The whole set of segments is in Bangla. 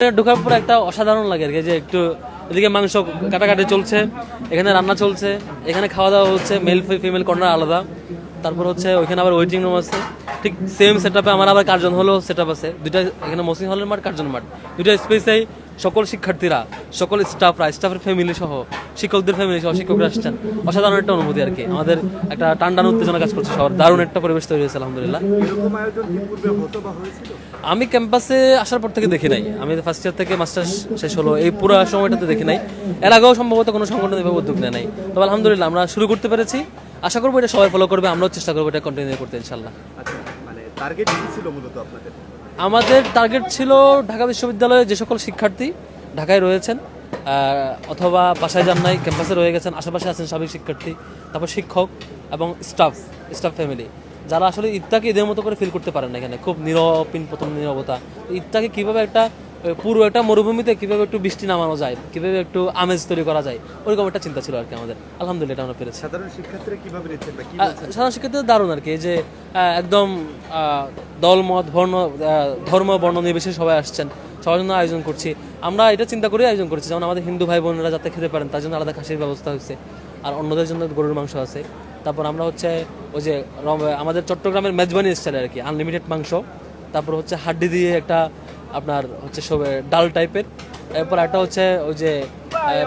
ঢোকার পর একটা অসাধারণ লাগে আর কি, যে একটু এদিকে মাংস কাটাকাটি চলছে, এখানে রান্না চলছে, এখানে খাওয়া দাওয়া হচ্ছে মেল ফিমেল কর্নার আলাদা। তারপর হচ্ছে ওইখানে আবার ওয়েটিং রুম আছে। ঠিক সেম সেট আমার আবার কার্জন হলেও সেট আছে। দুইটা এখানে মসিং হলের মাঠ, কার্জন মাঠ। দুইটা স্পেসেই সকল শিক্ষার্থীরা সকল স্টাফরা স্টাফের ফ্যামিলি সহ শিক্ষকদের ফ্যামিলি সহ শিক্ষকরা আসছেন। অসাধারণ একটা অনুভূতি আর কি। আমাদের একটা টান্ডান উত্তেজনা কাজ করছে সবার। দারুণ একটা পরিবেশ তৈরি হয়েছে আলহামদুলিল্লাহ। আমি ক্যাম্পাসে আসার পর থেকে দেখি নাই। আমি ফার্স্ট ইয়ার থেকে মাস্টার্স শেষ হলো এই পুরো সময়টাতে দেখি নাই। এর আগেও সম্ভবত কোনো সংগঠন এভাবে উদ্যোগ নেয় নাই। তবে আলহামদুলিল্লাহ আমরা শুরু করতে পেরেছি। আশা করব এটা সবাই ফলো করবে। আমরাও চেষ্টা করব এটা কন্টিনিউ করতে ইনশাল্লাহ আচ্ছা মানে টার্গেট কি ছিল মূলত আপনাদের? আমাদের টার্গেট ছিল ঢাকা বিশ্ববিদ্যালয়ে যে সকল শিক্ষার্থী ঢাকায় রয়েছেন অথবা বাসায় যান নাই ক্যাম্পাসে রয়ে গেছেন, আশেপাশে আছেন সাবেক শিক্ষার্থী, তারপর শিক্ষক এবং স্টাফ স্টাফ ফ্যামিলি যারা আসলে ঈদটাকে ঈদের মতো করে ফিল করতে পারেন না এখানে। খুব নিরপিন প্রথম নিরবতা। ঈদটাকে কীভাবে একটা পুরো একটা মরুভূমিতে কীভাবে একটু বৃষ্টি নামানো যায় কীভাবে একটু আমেজ তৈরি করা যায় ওইরকম একটা চিন্তা ছিল আর কি আমাদের। আলহামদুলিল্লাহ এটা আমরা পেরেছি। সাধারণ শিক্ষার্থীরা কীভাবে সাধারণ শিক্ষার্থীদের দারুণ আর কি যে একদম দলমত বর্ণ ধর্ম বর্ণ নির্বিশেষে সবাই আসছেন সবার জন্য আয়োজন করছি। আমরা এটা চিন্তা করে আয়োজন করছি যেমন আমাদের হিন্দু ভাই বোনেরা যাতে খেতে পারেন তার জন্য আলাদা খাসির ব্যবস্থা হয়েছে আর অন্যদের জন্য গরুর মাংস আছে। তারপর আমরা হচ্ছে ওই যে আমাদের চট্টগ্রামের মেজবানি স্টাইল আর কি আনলিমিটেড মাংস তারপর হচ্ছে হাড্ডি দিয়ে একটা আপনার হচ্ছে সব ডাল টাইপের। এরপর একটা হচ্ছে ওই যে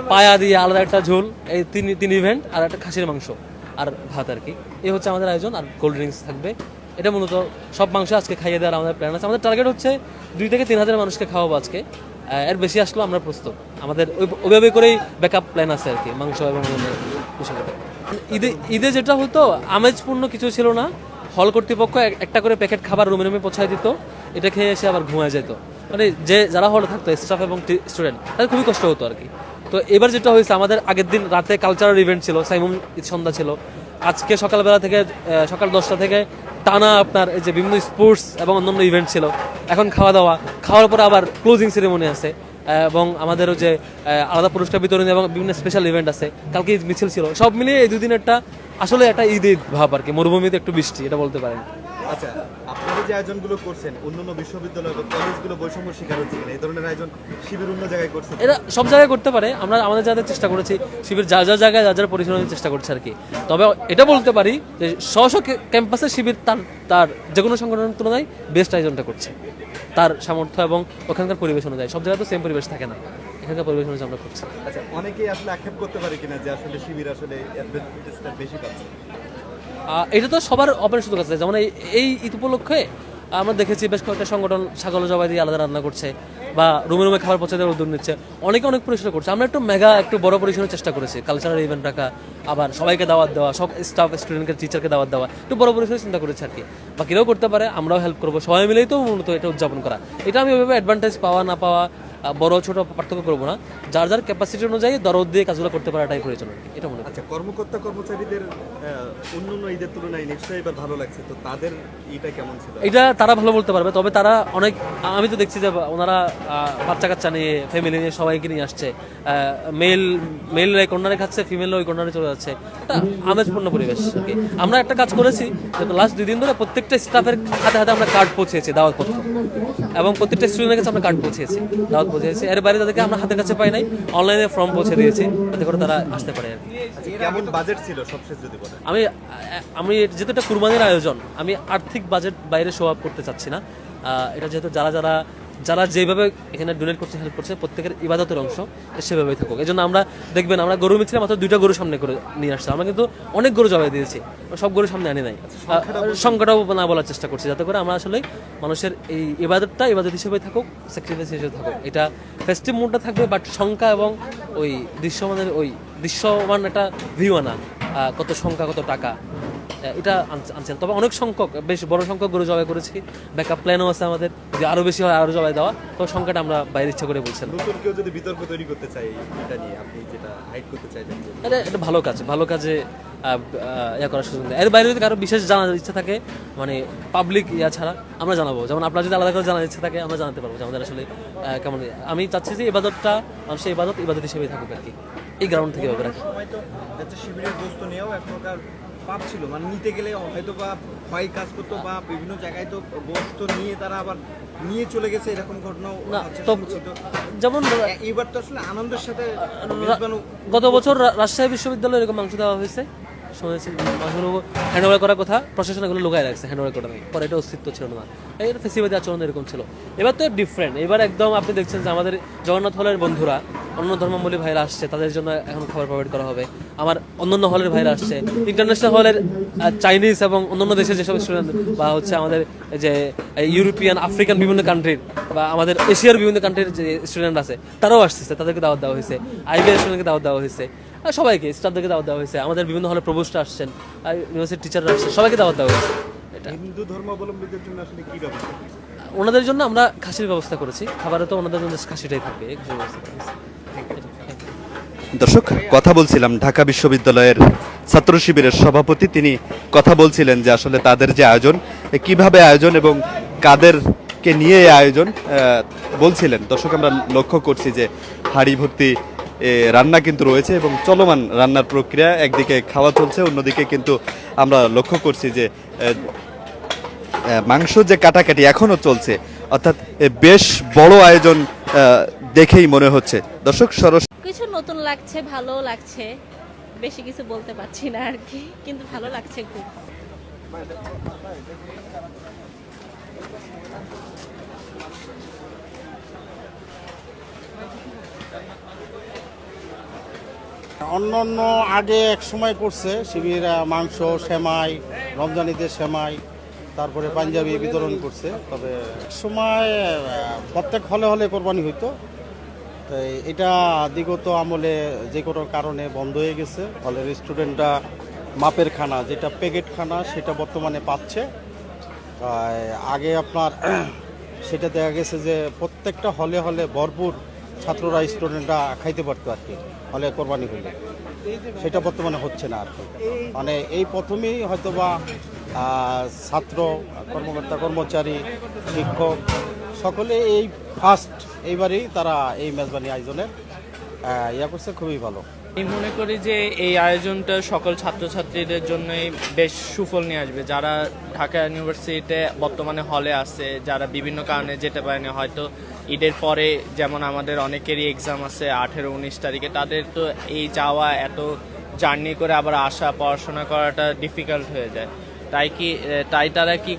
পায়া দিয়ে আলাদা একটা ঝোল, এই তিন তিন ইভেন্ট আর একটা খাসির মাংস আর ভাত আর কি। এই হচ্ছে আমাদের আয়োজন আর কোল্ড ড্রিঙ্কস থাকবে। এটা মূলত সব মাংস আজকে খাইয়ে দেওয়ার আমাদের প্ল্যান আছে। আমাদের টার্গেট হচ্ছে দুই থেকে তিন হাজার মানুষকে খাওয়াবো আজকে। এর বেশি আসলেও আমরা প্রস্তুত। আমাদের ওই- ওইভাবে করেই ব্যাকআপ প্ল্যান আছে আর কি, মাংস এবং ঈদে ঈদে যেটা হতো, আমেজপূর্ণ কিছু ছিল না। হল কর্তৃপক্ষ এক- একটা করে প্যাকেট খাবার রুমে রুমে পৌঁছায় দিত। এটা খেয়ে এসে আবার ঘুমায় যেত। মানে যে যারা হলে থাকতো স্টাফ এবং স্টুডেন্ট তাদের খুবই কষ্ট হতো আর কি। তো এবার যেটা হয়েছে, আমাদের আগের দিন রাতে কালচারাল ইভেন্ট ছিল সাইমন ঈদ সন্ধ্যা ছিল। আজকে সকালবেলা থেকে সকাল দশটা থেকে টানা আপনার এই যে বিভিন্ন স্পোর্টস এবং অন্যান্য ইভেন্ট ছিল। এখন খাওয়া দাওয়া খাওয়ার পরে আবার ক্লোজিং সেরেমনি আছে। এবং আমাদের ওই যে আলাদা পুরস্কার বিতরণ এবং বিভিন্ন স্পেশাল ইভেন্ট আছে। কালকে ঈদ মিছিল ছিল। সব মিলিয়ে এই দুদিন একটা আসলে একটা ঈদ ঈদ ভাব আর কি। মরুভূমিতে একটু বৃষ্টি, এটা বলতে পারেন। আচ্ছা যে আয়োজনগুলো করছেন অন্যান্য বিশ্ববিদ্যালয় বা কলেজগুলো বৈষম্য শিকার হচ্ছে কিনা এই ধরনের আয়োজন শিবির অন্য জায়গায় করছে এটা সব জায়গায় করতে পারে আমরা আমাদের যাদের চেষ্টা করেছি শিবির যা যা জায়গায় যা যার পরিচালনার চেষ্টা করছে আর কি। তবে এটা বলতে পারি যে স্ব স্ব ক্যাম্পাসে শিবির তার তার যে কোনো সংগঠনের তুলনায় বেস্ট আয়োজনটা করছে। তার সামর্থ্য এবং ওখানকার পরিবেশ অনুযায়ী। সব জায়গায় তো সেম পরিবেশ থাকে না। এখানকার পরিবেশ অনুযায়ী আমরা করছি। আচ্ছা অনেকেই আসলে আক্ষেপ করতে পারে কিনা যে আসলে শিবির আসলে বেশি পাচ্ছে? এটা তো সবার সুযোগ আছে যেমন এই- ঈদ উপলক্ষে আমরা দেখেছি বেশ কয়েকটা সংগঠন ছাগল জবাই দিয়ে আলাদা রান্না করছে বা রুমে রুমে খাবার পৌঁছে দেওয়ার উদ্যোগ নিচ্ছে। অনেকে অনেক পরিসরে করছে। আমরা একটু মেগা একটু বড় পরিসরে চেষ্টা করেছি। কালচারাল ইভেন্ট রাখা, আবার সবাইকে দাওয়াত দেওয়া, সব স্টাফ স্টুডেন্টকে টিচারকে দাওয়াত দেওয়া। একটু বড় পরিসরে চিন্তা করেছে আর কি। বাকিরাও করতে পারে, আমরাও হেল্প করব। সবাই মিলেই তো মূলত এটা উদযাপন করা। এটা আমি ওইভাবে অ্যাডভান্টেজ পাওয়া, না পাওয়া বড় ছোট পার্থক্য করব না। যার যার ক্যাপাসিটি অনুযায়ী দরদ দিয়ে কাজগুলো করতে পারাটাই প্রয়োজন এটা মনে আচ্ছা কর্মকর্তা কর্মচারীদের আহ, অন্যান্য ঈদের তুলনায় নিশ্চয়ই এবার ভালো লাগছে। তো তাদের ইটা কেমন ছিল? এটা তারা ভালো বলতে পারবে তবে তারা অনেক আমি তো দেখছি যে ওনারা বাচ্চা কাচ্চা নিয়ে ফ্যামিলি নিয়ে সবাইকে নিয়ে আসছে। মেল মেল ওই কর্নারে খাচ্ছে ফিমেল ওই কর্নারে চলে যাচ্ছে। এটা আমেজপূর্ণ পরিবেশ আমরা একটা কাজ করেছি লাস্ট দুই দিন ধরে প্রত্যেকটা স্টাফের হাতে হাতে আমরা কার্ড পৌঁছেছি দাওয়াত পত্র। এবং প্রত্যেকটা স্টুডেন্টের কাছে আমরা কার্ড পৌঁছেছি দাওয়াত পৌঁছেছি এর বাইরে তাদেরকে আমরা হাতের কাছে পাই নাই অনলাইনে ফর্ম পৌঁছে দিয়েছি যাতে করে তারা আসতে পারে আর কি। আচ্ছা, কেমন বাজেট ছিল সবশেষ যদি বলেন? আমি আমি যেহেতু এটা কুরবানির আয়োজন আমি আর্থিক বাজেট বাইরে শো আপ করতে চাচ্ছি না। এটা যেহেতু যারা যারা যারা যেভাবে এখানে ডোনেট করছে হেল্প করছে প্রত্যেকের ইবাদতের অংশ সেভাবেই থাকুক। এই জন্য আমরা দেখবেন আমরা গরু মিছিলে মাত্র দুইটা গরু সামনে করে নিয়ে আসছি। আমরা কিন্তু অনেক গরু জবাই দিয়েছি সব গরু সামনে আনি নাই। আহ, সংখ্যাটাও না বলার চেষ্টা করছি যাতে করে আমরা আসলে মানুষের এই ইবাদতটা ইবাদত হিসেবে থাকুক স্যাক্রিফাইস হিসেবে থাকুক। এটা ফেস্টিভ মুডটা থাকবে বাট সংখ্যা এবং ওই দৃশ্যমানের ওই দৃশ্যমান একটা ভিউ আনা কত সংখ্যা কত টাকা এটা আনছেন। তবে অনেক সংখ্যক বেশ বড় সংখ্যক গরু জবাই করেছি। ব্যাকআপ প্ল্যানও আছে আমাদের যে আরও বেশি হয় আরও জবাই দেওয়া। তো সংখ্যাটা আমরা বাইরে ইচ্ছা করে বলছিলাম নতুন কেউ যদি বিতর্ক তৈরি করতে চায় এটা নিয়ে আপনি যেটা হাইড করতে চাইলেন যে এটা এটা ভালো কাজ ভালো কাজে ইয়া করার সুযোগ দেয় এর বাইরে যদি কারও বিশেষ জানার ইচ্ছা থাকে মানে পাবলিক ইয়া ছাড়া আমরা জানাব। যেমন আপনার যদি আলাদা করে জানার ইচ্ছা থাকে আমরা জানাতে পারব যে আমাদের আসলে কেমন আমি চাচ্ছি যে ইবাদতটা মানুষের ইবাদত ইবাদত হিসেবেই থাকুক আর কি। এই গ্রাউন্ড থেকে এভাবে রাখি। শিবিরের নিয়েও এক প্রকার পাপ ছিল। মানে নিতে গেলে হয়তো বা ভয় কাজ করতো বা বিভিন্ন জায়গায় তো বস্তু নিয়ে তারা আবার নিয়ে চলে গেছে এরকম ঘটনা যেমন এবার এইবার তো আসলে আনন্দের সাথে গত বছর রাজশাহী বিশ্ববিদ্যালয়ে এরকম মাংস দেওয়া হয়েছে। শুনেছি মাংসগুলো হ্যান্ড করার কথা প্রশাসন এগুলো লুকায় রাখছে হ্যান্ড ওভার করা নেই পরে এটা অস্তিত্ব ছিল না। এর ফেসিবাদী আচরণ এরকম ছিল। এবার তো ডিফারেন্ট এবার একদম আপনি দেখছেন যে আমাদের জগন্নাথ হলের বন্ধুরা অন্য ধর্মাবলী ভাইরা আসছে, তাদের জন্য এখন খাবার প্রোভাইড করা হবে। আমার অন্যান্য হলের ভাইরা আসছে। ইন্টারন্যাশনাল হলের চাইনিজ এবং অন্যান্য দেশের যেসব স্টুডেন্ট বা হচ্ছে আমাদের যে ইউরোপিয়ান আফ্রিকান বিভিন্ন কান্ট্রির বা আমাদের এশিয়ার বিভিন্ন কান্ট্রির যে স্টুডেন্ট আছে, তারাও আসতেছে, তাদেরকে দাওয়াত দেওয়া হয়েছে। আইবিএস স্টুডেন্টকে দাওয়াত দেওয়া হয়েছে। সবাইকে স্টাফদেরকে দাওয়াত দেওয়া হয়েছে। আমাদের বিভিন্ন হলে প্রভোস্ট আসছেন ইউনিভার্সিটির টিচাররা আসছেন, সবাইকে দাওয়াত দেওয়া হয়েছে। এটা। হিন্দু ধর্মাবলম্বীদের জন্য আসলে কি ব্যবস্থা ওনাদের জন্য আমরা খাসির ব্যবস্থা করেছি। খাবারে তো ওনাদের জন্য খাসিটাই থাকবে খাসির ব্যবস্থা করেছি। দর্শক কথা বলছিলাম ঢাকা বিশ্ববিদ্যালয়ের ছাত্র শিবিরের সভাপতি। তিনি কথা বলছিলেন যে আসলে তাদের যে আয়োজন কীভাবে আয়োজন এবং কাদেরকে নিয়ে আয়োজন বলছিলেন। দর্শক আমরা লক্ষ্য করছি যে হাড়ি ভর্তি এ, রান্না কিন্তু রয়েছে এবং চলমান রান্নার প্রক্রিয়া একদিকে খাওয়া চলছে অন্যদিকে কিন্তু আমরা লক্ষ্য করছি যে মাংস যে কাটাকাটি এখনও চলছে অর্থাৎ বেশ বড় আয়োজন আহ, দেখেই মনে হচ্ছে। দর্শক সরস কিছু নতুন লাগছে ভালো লাগছে। বেশি কিছু বলতে পারছি না আর কি কিন্তু ভালো লাগছে খুব। অন্য অন্য আগে এক সময় করছে শিবির মাংস সেমাই রমজানিতে সেমাই। তারপরে পাঞ্জাবি বিতরণ করছে। তবে সময় প্রত্যেক হলে হলে কোরবানি হইতো। তো এটা বিগত আমলে যে কোনো কারণে বন্ধ হয়ে গেছে। ফলে স্টুডেন্টরা মাপের খানা, যেটা প্যাকেট খানা, সেটা বর্তমানে পাচ্ছে। আগে আপনার সেটা দেখা গেছে যে প্রত্যেকটা হলে হলে ভরপুর ছাত্ররা স্টুডেন্টরা খাইতে পারতো আর কি, হলে কোরবানি হইলে। সেটা বর্তমানে হচ্ছে না আর কি। মানে এই প্রথমেই হয়তোবা ছাত্র, কর্মকর্তা, কর্মচারী, শিক্ষক, সকলে এই ফার্স্ট এইবারেই তারা এই মেজবানি আয়োজনের ইয়া করছে, খুবই ভালো। আমি মনে করি যে এই আয়োজনটা সকল ছাত্রছাত্রীদের জন্যই বেশ সুফল নিয়ে আসবে। যারা ঢাকা ইউনিভার্সিটিতে বর্তমানে হলে আছে, যারা বিভিন্ন কারণে যেতে পারেনি, হয়তো ঈদের পরে যেমন আমাদের অনেকেরই এক্সাম আছে আঠেরো, উনিশ তারিখে, তাদের তো এই যাওয়া, এত জার্নি করে আবার আসা, পড়াশোনা করাটা ডিফিকাল্ট হয়ে যায়। তাই কি, তাই তারা কি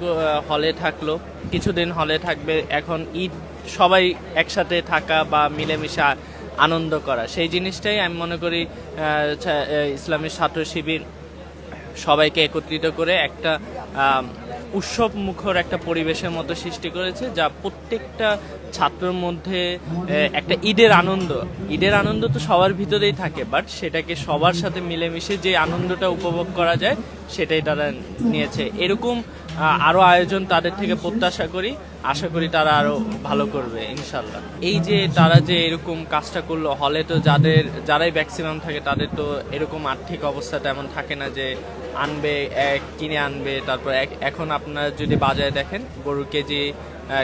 হলে থাকল? কিছুদিন হলে থাকবে। এখন ঈদ সবাই একসাথে থাকা বা মিলেমিশে আনন্দ করা। সেই জিনিসটাই আমি মনে করি ইসলামী ছাত্র শিবির সবাইকে একত্রিত করে একটা উৎসব মুখর একটা পরিবেশের মতো সৃষ্টি করেছে, যা প্রত্যেকটা ছাত্রের মধ্যে একটা ঈদের আনন্দ। ঈদের আনন্দ তো সবার ভিতরেই থাকে বাট সেটাকে সবার সাথে মিলেমিশে যে আনন্দটা উপভোগ করা যায়, সেটাই তারা নিয়েছে। এরকম আহ, আরও আয়োজন তাদের থেকে প্রত্যাশা করি। আশা করি তারা আরও ভালো করবে ইনশাল্লাহ এই যে তারা যে এরকম কাজটা করল হলে তো যাদের যারাই ম্যাক্সিমাম থাকে তাদের তো এরকম আর্থিক অবস্থা তেমন থাকে না যে আনবে কিনে আনবে তারপর এখন আপনারা যদি বাজারে দেখেন গরুর কেজি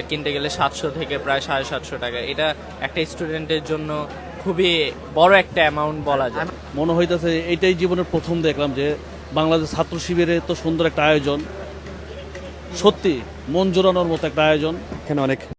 কিনতে গেলে সাতশো থেকে প্রায় সাড়ে সাতশো টাকা। এটা একটা স্টুডেন্টের জন্য খুবই বড় একটা অ্যামাউন্ট বলা যায়। মনে হইতেছে এটাই জীবনের প্রথম দেখলাম যে বাংলাদেশ ছাত্র শিবিরে তো সুন্দর একটা আয়োজন। সত্যি মন জোরানোর মতো একটা আয়োজন। এখানে অনেক